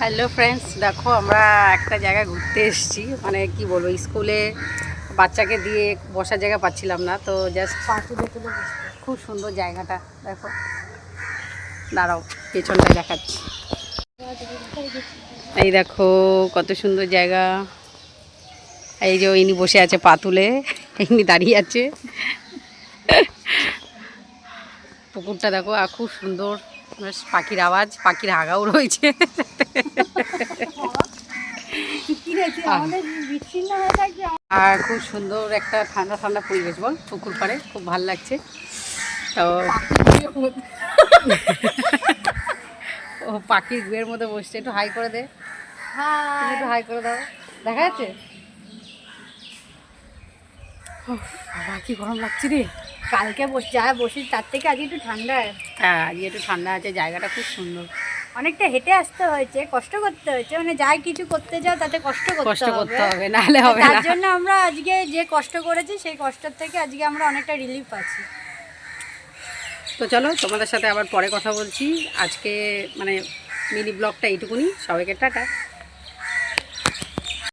Hello friends দেখো আমরা একটা জায়গায় ঘুরতে এসেছি। মানে কি বলব স্কুলে বাচ্চাকে দিয়ে বসার জায়গা পাচ্ছিলাম না। তো জাস্ট পাঁচুলে তুলে খুব সুন্দর জায়গাটা দেখো। দাঁড়াও পেছনটায় দেখাচ্ছি। এই দেখো কত সুন্দর জায়গা। এই যে ইনি বসে আছে পা তুলে ইনি দাঁড়িয়ে আছে। পুকুরটা দেখো আর খুব সুন্দর। পাখির আওয়াজ পাখির হাগাও রয়েছে। আর খুব সুন্দর একটা ঠান্ডা ঠান্ডা পরিবেশ বল পুকুর পাড়ে খুব ভালো লাগছে। তো ও পাখির গুয়ের মধ্যে বসছে একটু হাই করে দে। একটু হাই করে দাও। দেখা যাচ্ছে? বাবা কি গরম লাগছে রে। কালকে বসে যা বসি তার থেকে আজকে একটু ঠান্ডা। হ্যাঁ আজকে একটু ঠান্ডা আছে জায়গাটা খুব সুন্দর। অনেকটা হেঁটে আসতে হয়েছে কষ্ট করতে হয়েছে। মানে যাই কিছু করতে যাও তাতে কষ্ট করতে কষ্ট করতে হবে হবে নাহলে হবে তার জন্য আমরা আজকে যে কষ্ট করেছি সেই কষ্টের থেকে আজকে আমরা অনেকটা রিলিফ আছি। তো চলো তোমাদের সাথে আবার পরে কথা বলছি। আজকে মানে মিনি ব্লগটা এইটুকুনি। সবাইকে টাটা।